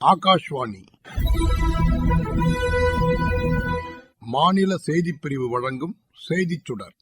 ஆகாஷ்வாணி. மாநில செய்திப் பிரிவு வழங்கும் செய்திச் சுடர்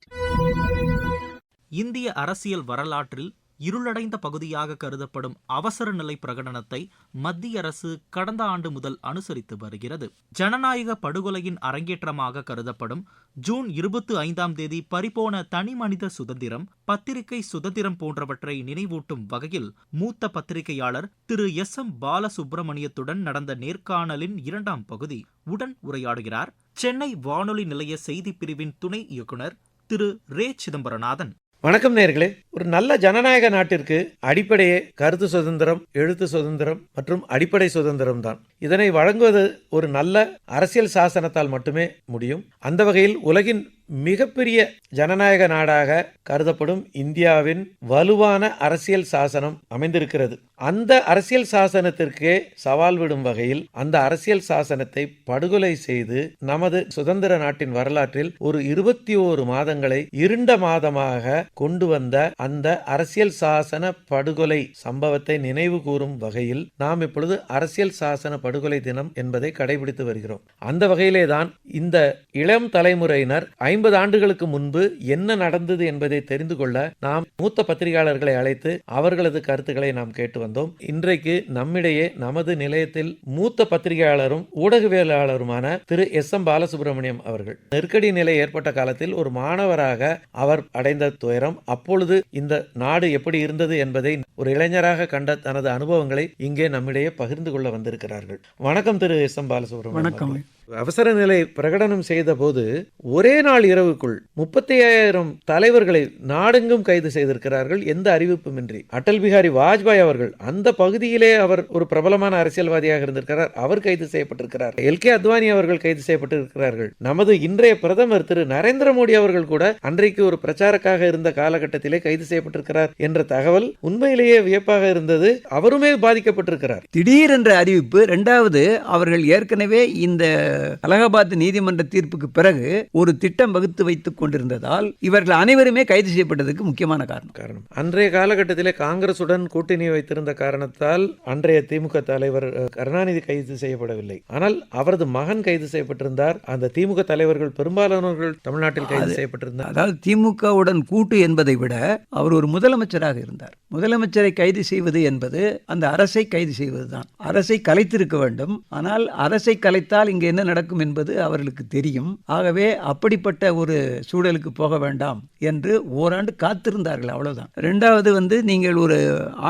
இந்திய அரசியல் வரலாற்றில் இருளடைந்த பகுதியாக கருதப்படும் அவசர நிலை பிரகடனத்தை மத்திய அரசு கடந்த ஆண்டு முதல் அனுசரித்து வருகிறது. ஜனநாயக படுகொலையின் அரங்கேற்றமாக கருதப்படும் ஜூன் இருபத்தி ஐந்தாம் தேதி பறிபோன தனிமனித சுதந்திரம் பத்திரிகை சுதந்திரம் போன்றவற்றை நினைவூட்டும் வகையில் மூத்த பத்திரிகையாளர் திரு எஸ் எம் பாலசுப்பிரமணியத்துடன் நடந்த நேர்காணலின் இரண்டாம் பகுதி உடன் உரையாடுகிறார். சென்னை வானொலி நிலைய செய்திப் பிரிவின் துணை இயக்குனர் திரு ரே சிதம்பரநாதன். வணக்கம் நேர்களே. ஒரு நல்ல ஜனநாயக நாட்டிற்கு அடிப்படையே கருத்து சுதந்திரம் எழுத்து சுதந்திரம் மற்றும் அடிப்படை சுதந்திரம் தான். இதனை வழங்குவது ஒரு நல்ல அரசியல் சாசனத்தால் மட்டுமே முடியும். அந்த வகையில் உலகின் மிகப்பெரிய ஜனநாயக நாடாக கருதப்படும் இந்தியாவின் வலுவான அரசியல் சாசனம் அமைந்திருக்கிறது. அந்த அரசியல் சாசனத்திற்கே சவால் விடும் வகையில் அந்த அரசியல் சாசனத்தை படுகொலை செய்து நமது சுதந்திர நாட்டின் வரலாற்றில் ஒரு இருபத்தி ஓரு மாதங்களை இருண்ட மாதமாக கொண்டு வந்த அந்த அரசியல் சாசன படுகொலை சம்பவத்தை நினைவு கூறும் வகையில் நாம் இப்பொழுது அரசியல் சாசன படுகொலை தினம் என்பதை கடைபிடித்து வருகிறோம். அந்த வகையிலே தான் இந்த இளம் தலைமுறையினர் ஐம்பது ஆண்டுகளுக்கு முன்பு என்ன நடந்தது என்பதை தெரிந்து கொள்ள நாம் மூத்த பத்திரிகையாளர்களை அழைத்து அவர்களது கருத்துக்களை நாம் கேட்டு வந்தோம். இன்றைக்கு நம்மிடையே நமது நிலையத்தில் மூத்த பத்திரிகையாளரும் ஊடகவியலாளருமான திரு எஸ். எம். பாலசுப்ரமணியம் அவர்கள். நெருக்கடி நிலை ஏற்பட்ட காலத்தில் ஒரு மாணவராக அவர் அடைந்த துயரம் அப்பொழுது இந்த நாடு எப்படி இருந்தது என்பதை ஒரு இளைஞராக கண்ட தனது அனுபவங்களை இங்கே நம்மிடையே பகிர்ந்து கொள்ள வந்திருக்கிறார்கள். வணக்கம் திரு எஸ். எம். பாலசுப்ரமணியம் வணக்கம். அவசர நிலை பிரகடனம் செய்த போது ஒரே நாள் இரவுக்குள் முப்பத்தி ஐயாயிரம் தலைவர்களை நாடெங்கும் கைது செய்திருக்கிறார்கள் எந்த அறிவிப்புமின்றி. அடல் பிகாரி வாஜ்பாய் அவர்கள் அந்த பகுதியிலே அவர் ஒரு பிரபலமான அரசியல்வாதியாக இருந்திருக்கிறார். அவர் கைது செய்யப்பட்டிருக்கிறார். எல். கே. அத்வானி அவர்கள் கைது செய்யப்பட்டிருக்கிறார்கள். நமது இன்றைய பிரதமர் திரு. நரேந்திர மோடி அவர்கள் கூட அன்றைக்கு ஒரு பிரச்சாரக்காக இருந்த காலகட்டத்திலே கைது செய்யப்பட்டிருக்கிறார் என்ற தகவல் உண்மையிலேயே வியப்பாக இருந்தது. அவருமே பாதிக்கப்பட்டிருக்கிறார். திடீரென்ற அறிவிப்பு இரண்டாவது அவர்கள் ஏற்கனவே இந்த அலகாபாத் நீதிமன்ற தீர்ப்புக்கு பிறகு ஒரு திட்டம் வகுத்து வைத்துக் கொண்டிருந்ததால் இவர்கள் அனைவருமே கைது செய்யப்பட்டதுக்கு முக்கியமான காரணம். காரணம். அன்றைய காலகட்டத்திலே காங்கிரசுடன் கூட்டணி வைத்திருந்த காரணத்தால் அன்றைய திமுக தலைவர் கருணாநிதி கைது செய்யப்படவில்லை. ஆனால் அவரது மகன் கைது செய்யப்பட்டிருந்தார். அந்த திமுக தலைவர்கள் பெரும்பாலானவர்கள் தமிழ்நாட்டில் கைது செய்யப்பட்டிருந்தார். அதாவது திமுகவுடன் கூட்டு என்பதை விட அவர் ஒரு முதலமைச்சராக இருந்தார். முதலமைச்சரை கைது செய்வது என்பது அந்த அரசை கைது செய்வதுதான். அரசை கலைத்திருக்க வேண்டும். ஆனால் அரசை கலைத்தால் இங்கே என்ன நடக்கும் என்பது அவர்களுக்கு தெரியும். ஆகவே அப்படிப்பட்ட ஒரு சூழலுக்கு போக வேண்டாம் என்று ஓராண்டு காத்திருந்தார்கள். அவ்வளவுதான். ரெண்டாவது வந்து நீங்கள் ஒரு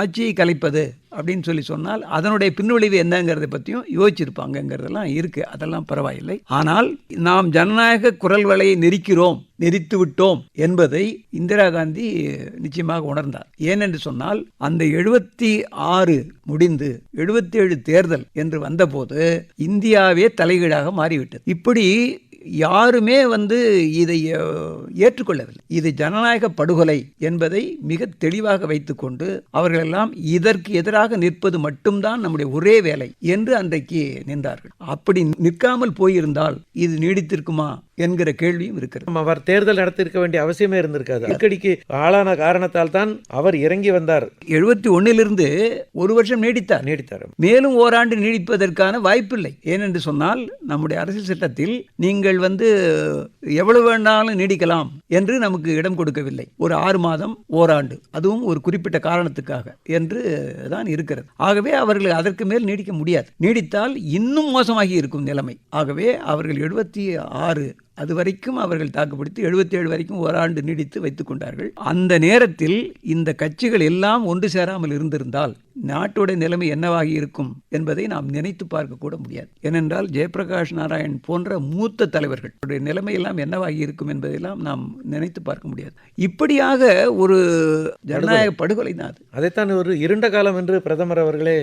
ஆட்சியை கலைப்பது அப்படின்னு சொல்லி சொன்னால் அதனுடைய பின்விளைவு என்னங்கிறத பற்றியும் யோசிச்சிருப்பாங்கங்கிறதெல்லாம் இருக்கு. அதெல்லாம் பரவாயில்லை. ஆனால் நாம் ஜனநாயக குரல் வலையை நெரிக்கிறோம். நெரித்து விட்டோம் என்பதை இந்திரா காந்தி நிச்சயமாக உணர்ந்தார். ஏனென்று சொன்னால் அந்த எழுபத்தி ஆறு முடிந்து எழுபத்தி ஏழு தேர்தல் என்று வந்தபோது இந்தியாவே தலைகீழாக மாறிவிட்டது. இப்படி யாருமே வந்து இதை ஏற்றுக்கொள்ளவில்லை. இது ஜனநாயக படுகொலை என்பதை மிக தெளிவாக வைத்துக்கொண்டு அவர்களெல்லாம் இதற்கு எதிராக நிற்பது மட்டும்தான் நம்முடைய ஒரே வேலை என்று அன்றைக்கு நின்றார்கள். அப்படி நிற்காமல் போயிருந்தால் இது நீடித்திருக்குமா? என்கிற கேள்வியும் இருக்கிறது. அவர் தேர்தல் நடத்திருக்க வேண்டிய அவசியமே இருந்திருக்காது. நெருக்கடிக்கு ஆளான காரணத்தால் தான் அவர் இறங்கி வந்தார். எழுபத்தி ஒன்னிலிருந்து ஒரு வருஷம் நீடித்தார். நீடித்தார். மேலும் ஓராண்டு நீடிப்பதற்கான வாய்ப்பில்லை. ஏனென்று சொன்னால் நம்முடைய அரசியல் சட்டத்தில் நீங்கள் வந்து எவ்வளவு வேணாலும் நீடிக்கலாம் என்று நமக்கு இடம் கொடுக்கவில்லை. ஒரு ஆறு மாதம் ஓராண்டு. அதுவும் ஒரு குறிப்பிட்ட காரணத்துக்காக என்று தான் இருக்கிறது. ஆகவே அவர்கள் அதற்கு மேல் நீடிக்க முடியாது. நீடித்தால் இன்னும் மோசமாகி இருக்கும் நிலைமை. ஆகவே அவர்கள் எழுபத்தி ஆறு அது வரைக்கும் அவர்கள் தாக்குப்பிடித்து எழுபத்தி ஏழு வரைக்கும் ஓராண்டு நீடித்து வைத்துக் கொண்டார்கள். அந்த நேரத்தில் இந்த கட்சிகள் எல்லாம் ஒன்று சேராமல் இருந்திருந்தால் நாட்டுடைய நிலைமை என்னவாகி இருக்கும் என்பதை நாம் நினைத்து பார்க்க கூட முடியாது. ஏனென்றால் ஜெயபிரகாஷ் நாராயண் போன்ற மூத்த தலைவர்கள் நிலைமை எல்லாம் என்னவாகி இருக்கும் என்பதையெல்லாம் நாம் நினைத்து பார்க்க முடியாது. இப்படியாக ஒரு ஜனநாயக படுகொலை. தான் அது அதைத்தான் ஒரு இருண்ட காலம் என்று பிரதமர் அவர்களே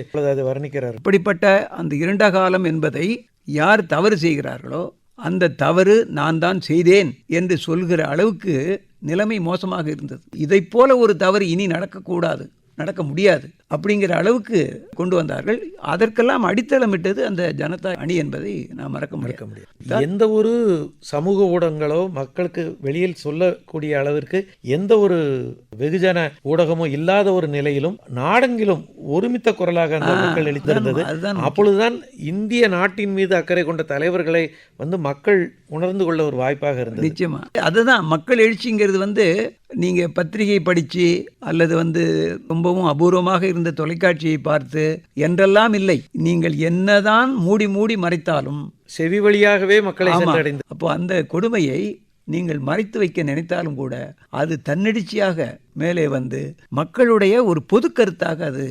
வர்ணிக்கிறார். இப்படிப்பட்ட அந்த இருண்ட காலம் என்பதை யார் தவறு செய்கிறார்களோ அந்த தவறு நான் தான் செய்தேன் என்று சொல்கிற அளவுக்கு நிலைமை மோசமாக இருந்தது. இதைப் போல ஒரு தவறு இனி நடக்கக்கூடாது. நடக்க முடியாது அப்படிங்கிற அளவுக்கு கொண்டு வந்தார்கள். அதற்கெல்லாம் அடித்தளமிட்டது அந்த ஜனதா அணி என்பதை நாம் மறக்க மறக்க முடியாது. எந்த ஒரு சமூக ஊடகங்களோ மக்களுக்கு வெளியில் சொல்லக்கூடிய அளவிற்கு எந்த ஒரு வெகுஜன ஊடகமோ இல்லாத ஒரு நிலையிலும் நாடெங்கிலும் ஒருமித்த குரலாக அந்த மக்கள் அதுதான் அப்பொழுதுதான் இந்திய நாட்டின் மீது அக்கறை கொண்ட தலைவர்களை வந்து மக்கள் உணர்ந்து கொள்ள ஒரு வாய்ப்பாக இருந்தது. நிச்சயமா. அதுதான் மக்கள் எழுச்சிங்கிறது வந்து நீங்க பத்திரிகை படிச்சு அல்லது வந்து ரொம்பவும் அபூர்வமாக இருந்த தொலைக்காட்சியை பார்த்து என்றெல்லாம் இல்லை. நீங்கள் என்னதான் மூடி மூடி மறைத்தாலும் செவி வழியாகவே மக்களை. சென்றடைந்து அப்போ அந்த கொடுமையை நீங்கள் மறைத்து வைக்க நினைத்தாலும் கூட அது தன்னெழுச்சியாக மேலே வந்து மக்களுடைய ஒரு பொது கருத்தாக அது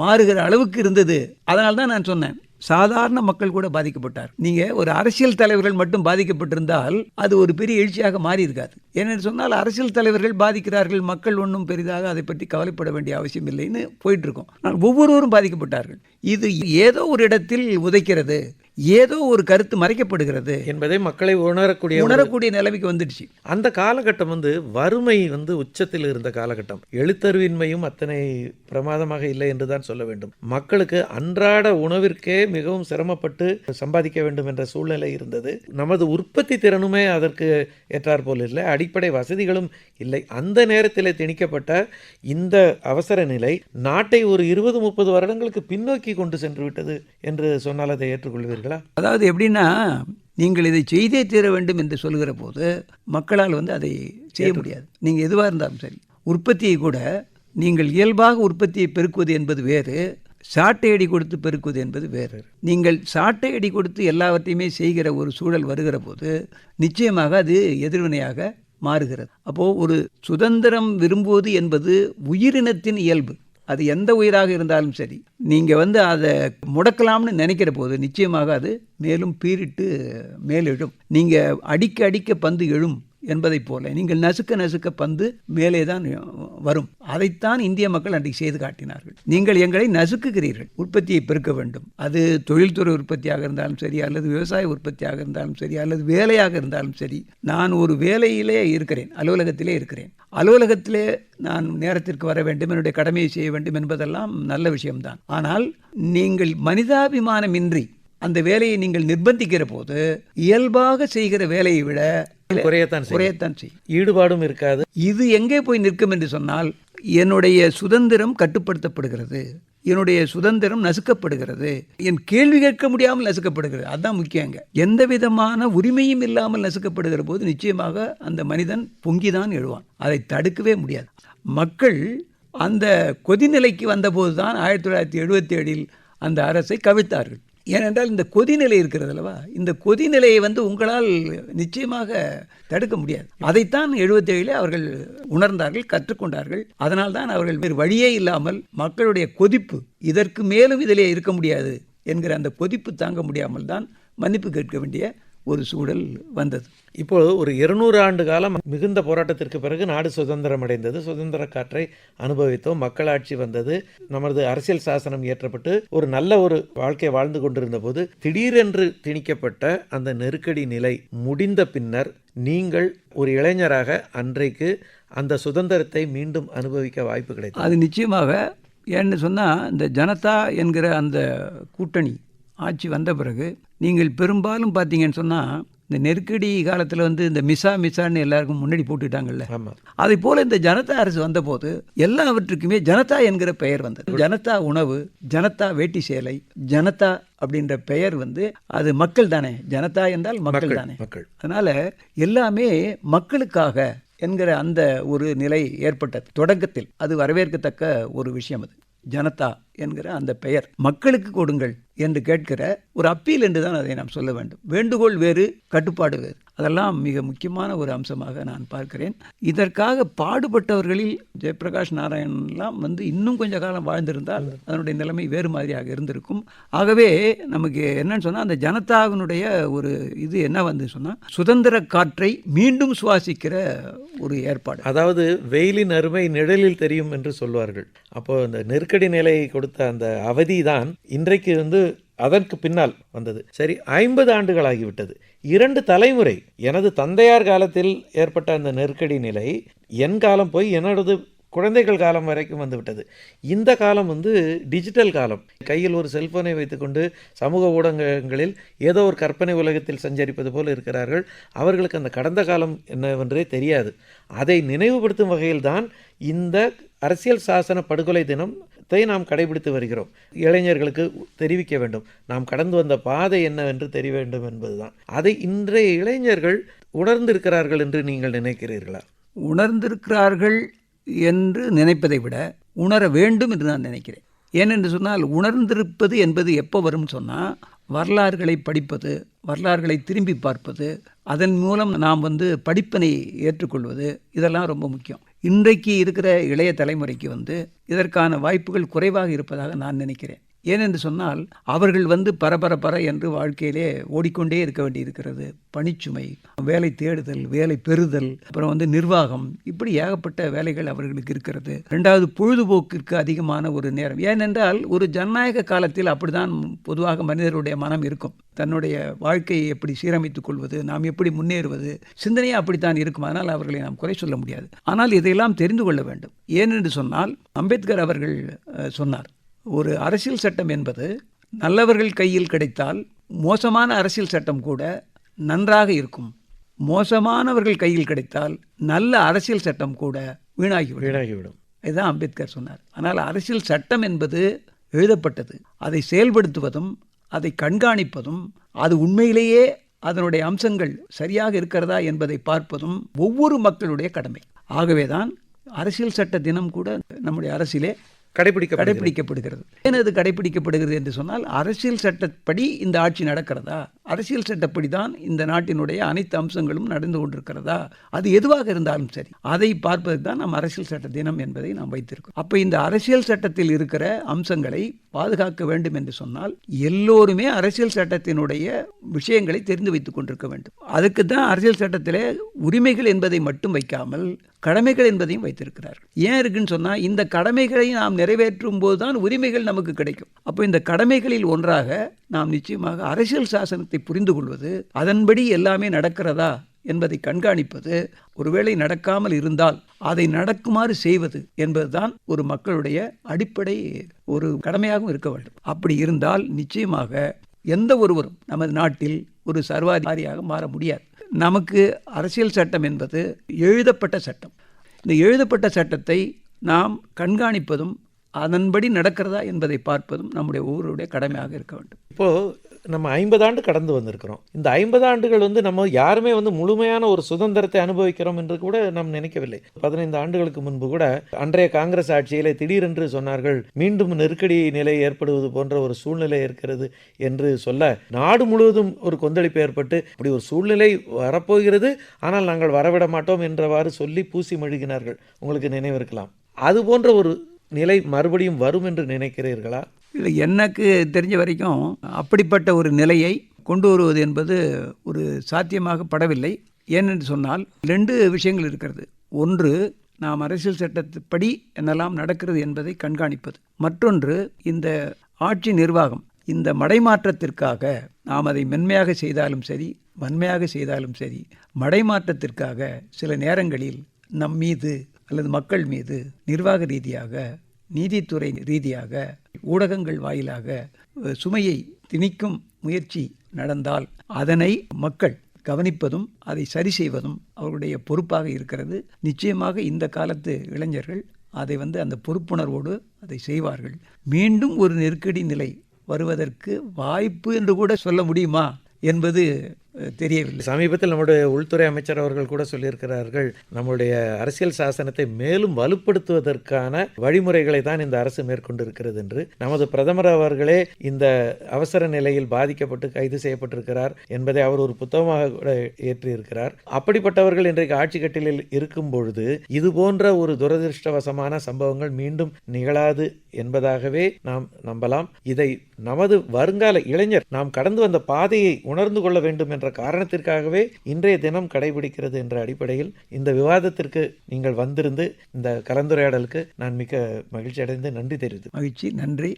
மாறுகிற அளவுக்கு இருந்தது. அதனால தான் நான் சொன்னேன். சாதாரண மக்கள் கூட பாதிக்கப்பட்டார். நீங்க ஒரு அரசியல் தலைவர்கள் மட்டும் பாதிக்கப்பட்டிருந்தால் அது ஒரு பெரிய எழுச்சியாக மாறி இருக்காது ஏனென்று சொன்னால் அரசியல் தலைவர்கள் பாதிக்கிறார்கள் மக்கள் ஒன்றும் பெரிதாக அதை பற்றி கவலைப்பட வேண்டிய அவசியம் இல்லைன்னு போயிட்டு இருக்கோம். ஆனால் ஒவ்வொருவரும் பாதிக்கப்பட்டார்கள். இது ஏதோ ஒரு இடத்தில் உதைக்கிறது. ஏதோ ஒரு கருத்து மறைக்கப்படுகிறது. என்பதை மக்களை உணரக்கூடிய உணரக்கூடிய நிலைமைக்கு வந்துடுச்சு. அந்த காலகட்டம் வந்து வறுமை வந்து உச்சத்தில் இருந்த காலகட்டம். எழுத்தறிவின்மையும் அத்தனை பிரமாதமாக இல்லை என்று தான் சொல்ல வேண்டும். மக்களுக்கு அன்றாட உணவிற்கே மிகவும் சிரமப்பட்டு சம்பாதிக்க வேண்டும் என்ற சூழ்நிலை இருந்தது. நமது உற்பத்தி திறனுமே அதற்கு ஏற்றாற் போல் இல்லை. அடிப்படை வசதிகளும் இல்லை. அந்த நேரத்தில் திணிக்கப்பட்ட இந்த அவசர நிலை நாட்டை ஒரு இருபது முப்பது வருடங்களுக்கு பின்னோக்கி கொண்டு சென்று விட்டது என்று சொன்னால் அதை ஏற்றுக்கொள்வீர்களா? அதாவது எப்படின்னா நீங்கள் இதை செய்தே தீர வேண்டும் என்று சொல்லுகிற போது மக்களால் வந்து அதை செய்ய முடியாது. நீங்கள் எதுவாக இருந்தாலும் சரி. உற்பத்தியை கூட நீங்கள் இயல்பாக உற்பத்தியை பெருக்குவது என்பது வேறு சாட்டை அடி கொடுத்து பெருக்குவது என்பது வேறு. நீங்கள் சாட்டை அடி கொடுத்து எல்லாவற்றையுமே செய்கிற ஒரு சூழல் வருகிற போது நிச்சயமாக அது எதிர்வினையாக மாறுகிறது. அப்போது ஒரு சுதந்திரம் விரும்புவது என்பது உயிரினத்தின் இயல்பு. அது எந்த உயிராக இருந்தாலும் சரி நீங்கள் வந்து அதை முடக்கலாம்னு நினைக்கிற போது நிச்சயமாக அது மேலும் பீரிட்டு மேலெழும். நீங்கள் அடிக்க அடிக்க பந்து எழும். என்பதைப் போல. நீங்கள் நசுக்க நசுக்க பந்து மேலே தான் வரும். அதைத்தான் இந்திய மக்கள் அன்றைக்கு செய்து காட்டினார்கள். நீங்கள் எங்களை நசுக்குகிறீர்கள். உற்பத்தியை பெருக்க வேண்டும். அது தொழில்துறை உற்பத்தியாக இருந்தாலும் சரி அல்லது விவசாய உற்பத்தியாக இருந்தாலும் சரி அல்லது வேலையாக இருந்தாலும் சரி நான் ஒரு வேலையிலே இருக்கிறேன். அலுவலகத்திலே இருக்கிறேன். அலுவலகத்திலே நான் நேரத்திற்கு வர வேண்டும். என்னுடைய கடமையை செய்ய வேண்டும் என்பதெல்லாம் நல்ல விஷயம்தான். ஆனால் நீங்கள் மனிதாபிமானமின்றி அந்த வேலையை நீங்கள் நிர்பந்திக்கிற போது இயல்பாக செய்கிற வேலையை விட குறையத்தான் செய்யும். குறையத்தான் செய்யும். ஈடுபாடும் இருக்காது. இது எங்கே போய் நிற்கும் என்று சொன்னால் என்னுடைய சுதந்திரம் கட்டுப்படுத்தப்படுகிறது. என்னுடைய சுதந்திரம் நசுக்கப்படுகிறது. என் கேள்வி கேட்க முடியாமல் நசுக்கப்படுகிறது. அதுதான் முக்கியம் இங்க எந்த விதமான உரிமையும் இல்லாமல் நசுக்கப்படுகிற போது நிச்சயமாக அந்த மனிதன் பொங்கிதான் எழுவான். அதை தடுக்கவே முடியாது. மக்கள் அந்த கொதிநிலைக்கு வந்தபோது தான் ஆயிரத்தி தொள்ளாயிரத்தி எழுபத்தி ஏழில் அந்த அரசை கவிழ்த்தார்கள். ஏனென்றால் இந்த கொதிநிலை இருக்கிறது அல்லவா? இந்த கொதிநிலையை வந்து உங்களால் நிச்சயமாக தடுக்க முடியாது. அதைத்தான் எழுபத்தி அவர்கள் உணர்ந்தார்கள் கற்றுக்கொண்டார்கள். அதனால்தான் அவர்கள் வேறு வழியே இல்லாமல் மக்களுடைய கொதிப்பு இதற்கு மேலும் இதிலே இருக்க முடியாது என்கிற அந்த கொதிப்பு தாங்க முடியாமல் தான் மன்னிப்பு கேட்க வேண்டிய ஒரு சூழல் வந்தது. இப்போ ஒரு இருநூறு ஆண்டு காலம் மிகுந்த போராட்டத்திற்கு பிறகு நாடு சுதந்திரம் அடைந்தது. சுதந்திர காற்றை அனுபவித்தோம். மக்களாட்சி வந்தது. நமது அரசியல் சாசனம் இயற்றப்பட்டு ஒரு நல்ல ஒரு வாழ்க்கை வாழ்ந்து கொண்டிருந்த போது திடீரென்று திணிக்கப்பட்ட அந்த நெருக்கடி நிலை முடிந்த பின்னர் நீங்கள் ஒரு இளைஞராக அன்றைக்கு அந்த சுதந்திரத்தை மீண்டும் அனுபவிக்க வாய்ப்பு கிடைத்தது. அது நிச்சயமாக ஏன்னு சொன்னால் இந்த ஜனதா என்கிற அந்த கூட்டணி ஆட்சி வந்த பிறகு நீங்கள் பெரும்பாலும் பார்த்தீங்கன்னு சொன்னால் இந்த நெருக்கடி காலத்தில் வந்து இந்த மிசா மிசான்னு எல்லாருக்கும் முன்னாடி போட்டுட்டாங்கல்ல அதை போல இந்த ஜனதா அரசு வந்தபோது எல்லாவற்றுக்குமே ஜனதா என்கிற பெயர் வந்தது. ஜனதா உணவு ஜனதா வேட்டி சேலை ஜனதா அப்படின்ற பெயர் வந்து அது மக்கள் தானே. ஜனதா என்றால் மக்கள் தானே. மக்கள். அதனால எல்லாமே மக்களுக்காக என்கிற அந்த ஒரு நிலை ஏற்பட்டது தொடக்கத்தில் அது வரவேற்கத்தக்க ஒரு விஷயம் அது. ஜனதா என்கிற அந்த பெயர். மக்களுக்கு கொடுங்கள். என்று கேட்கிற ஒரு அப்பீல் என்று தான் அதை நாம் சொல்ல வேண்டும். வேண்டுகோள் வேறு கட்டுப்பாடு வேறு. அதெல்லாம் மிக முக்கியமான ஒரு அம்சமாக நான் பார்க்கிறேன். இதற்காக பாடுபட்டவர்களில் ஜெயபிரகாஷ் நாராயணன்லாம் வந்து இன்னும் கொஞ்ச காலம் வாழ்ந்திருந்தால் அதனுடைய நிலைமை வேறு மாதிரியாக இருந்திருக்கும். ஆகவே நமக்கு என்னன்னு சொன்னால் அந்த ஜனதாவினுடைய ஒரு இது என்ன வந்து சொன்னால் சுதந்திர காற்றை மீண்டும் சுவாசிக்கிற ஒரு ஏற்பாடு. அதாவது வெயிலின் அருமை நிழலில் தெரியும் என்று சொல்வார்கள். அப்போ அந்த நெருக்கடி நிலையை கொடுத்த அந்த அவதி தான் இன்றைக்கு வந்து அதற்கு பின்னால் வந்தது. சரி ஐம்பது ஆண்டுகள் ஆகிவிட்டது இரண்டு தலைமுறை எனது தந்தையார் காலத்தில் ஏற்பட்ட அந்த நெருக்கடி நிலை என் காலம் போய் என்னோடது குழந்தைகள் காலம் வரைக்கும் வந்துவிட்டது. இந்த காலம் வந்து டிஜிட்டல் காலம். கையில் ஒரு செல்போனை வைத்துக்கொண்டு சமூக ஊடகங்களில் ஏதோ ஒரு கற்பனை உலகத்தில் சஞ்சரிப்பது போல் இருக்கிறார்கள். அவர்களுக்கு அந்த கடந்த காலம் என்னவென்றே தெரியாது. அதை நினைவுபடுத்தும் வகையில்தான் இந்த அரசியல் சாசன படுகொலை தினம் இதை நாம் கடைபிடித்து வருகிறோம். இளைஞர்களுக்கு தெரிவிக்க வேண்டும். நாம் கடந்து வந்த பாதை என்னவென்று தெரிய வேண்டும் என்பதுதான். அதை இன்றைய இளைஞர்கள் உணர்ந்திருக்கிறார்கள் என்று நீங்கள் நினைக்கிறீர்களா? உணர்ந்திருக்கிறார்கள் என்று நினைப்பதை விட உணர வேண்டும் என்று நான் நினைக்கிறேன். ஏனென்று சொன்னால் உணர்ந்திருப்பது என்பது எப்போ வரும்னு சொன்னால் வரலாறுகளை படிப்பது வரலாறுகளை திரும்பி பார்ப்பது அதன் மூலம் நாம் வந்து படிப்பினை ஏற்றுக்கொள்வது இதெல்லாம் ரொம்ப முக்கியம். இன்றைக்கு இருக்கிற இளைய தலைமுறைக்கு வந்து இதற்கான வாய்ப்புகள் குறைவாக இருப்பதாக நான் நினைக்கிறேன். ஏனென்று சொன்னால் அவர்கள் வந்து பரபர பர என்று வாழ்க்கையிலே ஓடிக்கொண்டே இருக்க வேண்டியிருக்கிறது. பணிச்சுமை வேலை தேடுதல் வேலை பெறுதல் அப்புறம் வந்து நிர்வாகம் இப்படி ஏகப்பட்ட வேலைகள் அவர்களுக்கு இருக்கிறது. ரெண்டாவது பொழுதுபோக்கிற்கு அதிகமான ஒரு நேரம். ஏனென்றால் ஒரு ஜனநாயக காலத்தில் அப்படிதான் பொதுவாக மனிதருடைய மனம் இருக்கும். தன்னுடைய வாழ்க்கையை எப்படி சீரமைத்துக் கொள்வது நாம் எப்படி முன்னேறுவது சிந்தனையே அப்படித்தான் இருக்கும். ஆனால் அவர்களை நாம் குறை சொல்ல முடியாது. ஆனால் இதையெல்லாம் தெரிந்து கொள்ள வேண்டும். ஏனென்று சொன்னால் அம்பேத்கர் அவர்கள் சொன்னார் ஒரு அரசியல் சட்டம் என்பது நல்லவர்கள் கையில் கிடைத்தால் மோசமான அரசியல் சட்டம் கூட நன்றாக இருக்கும். மோசமானவர்கள் கையில் கிடைத்தால் நல்ல அரசியல் சட்டம் கூட வீணாகிவிடும். வீணாகிவிடும். இதுதான் அம்பேத்கர் சொன்னார். ஆனால் அரசியல் சட்டம் என்பது எழுதப்பட்டது. அதை செயல்படுத்துவதும் அதை கண்காணிப்பதும் அது உண்மையிலேயே அதனுடைய அம்சங்கள் சரியாக இருக்கிறதா என்பதை பார்ப்பதும் ஒவ்வொரு மக்களுடைய கடமை. ஆகவேதான் அரசியல் சட்ட தினம் கூட நம்முடைய அரசிலே கடைபிடிக்க கடைபிடிக்கப்படுகிறது ஏன் அது கடைபிடிக்கப்படுகிறது என்று சொன்னால் அரசியல் சட்டப்படி இந்த ஆட்சி நடக்கிறதா? அரசியல் சட்டப்படி தான் இந்த நாட்டினுடைய அனைத்து அம்சங்களும் நடந்து கொண்டிருக்கிறதா? அது எதுவாக இருந்தாலும் சரி. அதை பார்ப்பதற்கு தான் நாம் அரசியல் சட்ட தினம் என்பதை நாம் வைத்திருக்கோம் அப்போ இந்த அரசியல் சட்டத்தில் இருக்கிற அம்சங்களை பாதுகாக்க வேண்டும் என்று சொன்னால் எல்லோருமே அரசியல் சட்டத்தினுடைய விஷயங்களை தெரிந்து வைத்துக் கொண்டிருக்க வேண்டும். அதுக்கு தான் அரசியல் சட்டத்திலே உரிமைகள் என்பதை மட்டும் வைக்காமல் கடமைகள் என்பதையும் வைத்திருக்கிறார்கள். ஏன் இருக்குன்னு சொன்னால் இந்த கடமைகளை நாம் நிறைவேற்றும் போது தான் உரிமைகள் நமக்கு கிடைக்கும். அப்போ இந்த கடமைகளில் ஒன்றாக நாம் நிச்சயமாக அரசியல் சாசனத்தை புரிந்து கொள்வது அதன்படி எல்லாமே நடக்கிறதா என்பதை கண்காணிப்பது ஒருவேளை நடக்காமல் இருந்தால் அதை நடக்குமாறு செய்வது என்பதுதான் ஒரு மக்களுடைய அடிப்படை ஒரு கடமையாகவும் இருக்க வேண்டும். அப்படி இருந்தால் நிச்சயமாக எந்த ஒருவரும் நமது நாட்டில் ஒரு சர்வாதிகாரியாக மாற முடியாது. நமக்கு அரசியல் சட்டம் என்பது எழுதப்பட்ட சட்டம். இந்த எழுதப்பட்ட சட்டத்தை நாம் கண்காணிப்பதும் அதன்படி நடக்கிறதா என்பதை பார்ப்பதும் நம்முடைய ஒவ்வொருடைய கடமையாக இருக்க வேண்டும். இப்போது நம்ம ஐம்பது ஆண்டு கடந்து வந்திருக்கிறோம். இந்த ஐம்பது ஆண்டுகள் வந்து நம்ம யாருமே வந்து முழுமையான ஒரு சுதந்திரத்தை அனுபவிக்கிறோம் என்று கூட நாம் நினைக்கவில்லை. பதினைந்து ஆண்டுகளுக்கு முன்பு கூட அன்றைய காங்கிரஸ் ஆட்சியிலே திடீரென்று சொன்னார்கள் மீண்டும் நெருக்கடி நிலை ஏற்படுவது போன்ற ஒரு சூழ்நிலை இருக்கிறது என்று சொல்ல நாடு முழுவதும் ஒரு கொந்தளிப்பு ஏற்பட்டு இப்படி ஒரு சூழ்நிலை வரப்போகிறது ஆனால் நாங்கள் வரவிட மாட்டோம் என்றவாறு சொல்லி பூசி மழுகினார்கள். உங்களுக்கு நினைவிருக்கலாம். அது போன்ற ஒரு நிலை மறுபடியும் வரும் என்று நினைக்கிறீர்களா? இல்லை எனக்கு தெரிஞ்ச வரைக்கும் அப்படிப்பட்ட ஒரு நிலையை கொண்டு வருவது என்பது ஒரு சாத்தியமாக படவில்லை. ஏனென்று சொன்னால் ரெண்டு விஷயங்கள் இருக்கிறது. ஒன்று நாம் அரசியல் சட்டத்துப்படி என்னெல்லாம் நடக்கிறது என்பதை கண்காணிப்பது. மற்றொன்று இந்த ஆட்சி நிர்வாகம் இந்த மடைமாற்றத்திற்காக நாம் அதை மென்மையாக செய்தாலும் சரி வன்மையாக செய்தாலும் சரி மடைமாற்றத்திற்காக சில நேரங்களில் நம் மீது அல்லது மக்கள் மீது நிர்வாக ரீதியாக நீதித்துறை ரீதியாக ஊடகங்கள் வாயிலாக சுமையை திணிக்கும் முயற்சி நடந்தால் அதனை மக்கள் கவனிப்பதும் அதை சரி செய்வதும் அவர்களுடைய பொறுப்பாக இருக்கிறது. நிச்சயமாக இந்த காலத்து இளைஞர்கள் அதை வந்து அந்த பொறுப்புணர்வோடு அதை செய்வார்கள். மீண்டும் ஒரு நெருக்கடி நிலை வருவதற்கு வாய்ப்பு என்று கூட சொல்ல முடியுமா? என்பது தெரியவில்லை. சமீபத்தில் நம்முடைய உள்துறை அமைச்சர் அவர்கள் கூட சொல்லியிருக்கிறார்கள் நம்முடைய அரசியல் சாசனத்தை மேலும் வலுப்படுத்துவதற்கான வழிமுறைகளை தான் இந்த அரசு மேற்கொண்டிருக்கிறது என்று நமது பிரதமர் அவர்களே இந்த அவசர நிலையில் பாதிக்கப்பட்டு கைது செய்யப்பட்டிருக்கிறார் என்பதை அவர் ஒரு புத்தகமாக கூட ஏற்றியிருக்கிறார். அப்படிப்பட்டவர்கள் இன்றைக்கு ஆட்சி கட்டிலில் இருக்கும் பொழுது இது போன்ற ஒரு துரதிருஷ்டவசமான சம்பவங்கள் மீண்டும் நிகழாது என்பதாகவே நாம் நம்பலாம். இதை நமது வருங்கால இளைஞர் நாம் கடந்து வந்த பாதையை உணர்ந்து கொள்ள வேண்டும் என்ற காரணத்திற்காகவே இன்றைய தினம் கடைபிடிக்கிறது என்ற அடிப்படையில் இந்த விவாதத்திற்கு நீங்கள் வந்திருந்து இந்த கலந்துரையாடலுக்கு நான் மிக மகிழ்ச்சி அடைந்து நன்றி தெரிவித்து மகிழ்ச்சி நன்றி.